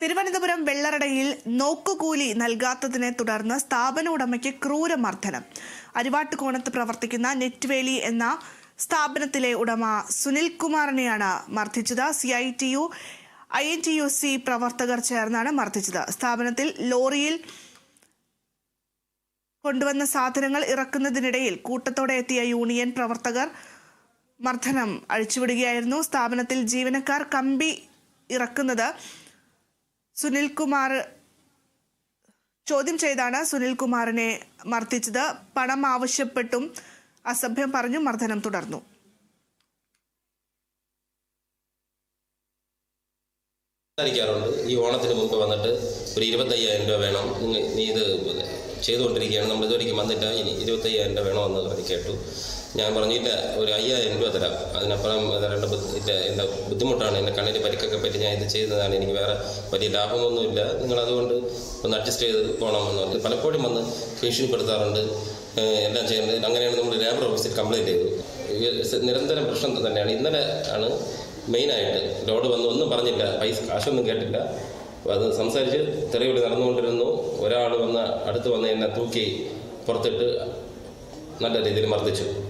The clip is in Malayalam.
തിരുവനന്തപുരം വെള്ളറടയിൽ നോക്കുകൂലി നൽകാത്തതിനെ തുടർന്ന് സ്ഥാപന ഉടമയ്ക്ക് ക്രൂരമർദ്ദനം. അരിവാട്ടുകോണത്ത് പ്രവർത്തിക്കുന്ന നെറ്റ്വേലി എന്ന സ്ഥാപനത്തിലെ ഉടമ സുനിൽ കുമാറിനെയാണ് മർദ്ദിച്ചത്. C I T U I N T U C പ്രവർത്തകർ ചേർന്നാണ് മർദ്ദിച്ചത്. സ്ഥാപനത്തിൽ ലോറിയിൽ കൊണ്ടുവന്ന സാധനങ്ങൾ ഇറക്കുന്നതിനിടയിൽ കൂട്ടത്തോടെ എത്തിയ യൂണിയൻ പ്രവർത്തകർ മർദ്ദനം അഴിച്ചുവിടുകയായിരുന്നു. സ്ഥാപനത്തിൽ ജീവനക്കാർ കമ്പി ഇറക്കുന്നത് സുനിൽകുമാർ ചോദ്യം ചെയ്താണ് സുനിൽകുമാറിനെ മർദ്ദിച്ചത്. പണം ആവശ്യപ്പെട്ടും അസഭ്യം പറഞ്ഞു മർദ്ദനം തുടർന്നു. സംസാരിക്കാറുണ്ട് ഈ ഓണത്തിന് മുമ്പ് വന്നിട്ട് ഒരു ഇരുപത്തയ്യായിരം രൂപ വേണം. നീ ഇത് ചെയ്തുകൊണ്ടിരിക്കുകയാണ്. നമ്മൾ ഇതുവരെയ്ക്കും വന്നില്ല ഇനി ഇരുപത്തയ്യായിരം രൂപ വേണമെന്ന് പറഞ്ഞ് കേട്ടു. ഞാൻ പറഞ്ഞില്ല ഒരു അയ്യായിരം രൂപ തരാം. അതിനപ്പുറം തരേണ്ട ഇല്ല, എന്റെ ബുദ്ധിമുട്ടാണ്. എന്റെ കണ്ണിന് പരിക്കൊക്കെ പറ്റി ഞാൻ ഇത് ചെയ്തതാണ് എനിക്ക് വേറെ വലിയ ലാഭമൊന്നുമില്ല. നിങ്ങൾ അതുകൊണ്ട് ഒന്ന് അഡ്ജസ്റ്റ് ചെയ്ത് പോകണമെന്ന് പറഞ്ഞു. പലപ്പോഴും വന്ന് ഭീഷണിപ്പെടുത്താറുണ്ട്. എല്ലാം ചെയ്യുന്നത്. അങ്ങനെയാണ് നമ്മൾ ലേബർ ഓഫീസിൽ കംപ്ലയിന്റ് ചെയ്തു. നിരന്തരം പ്രശ്നം തന്നെയാണ്. ഇന്നലെ ആണ് മെയിനായിട്ട്. ലോഡ് വന്ന് ഒന്നും പറഞ്ഞില്ല. പൈസ കാശൊന്നും കേട്ടില്ല. അപ്പോൾ അത് സംസാരിച്ച് തെറിവിളി നടന്നുകൊണ്ടിരുന്നു. ഒരാൾ വന്ന് അടുത്ത് വന്ന് എന്നെ തൂക്കി പുറത്തിട്ട് നല്ല രീതിയിൽ മർദ്ദിച്ചു.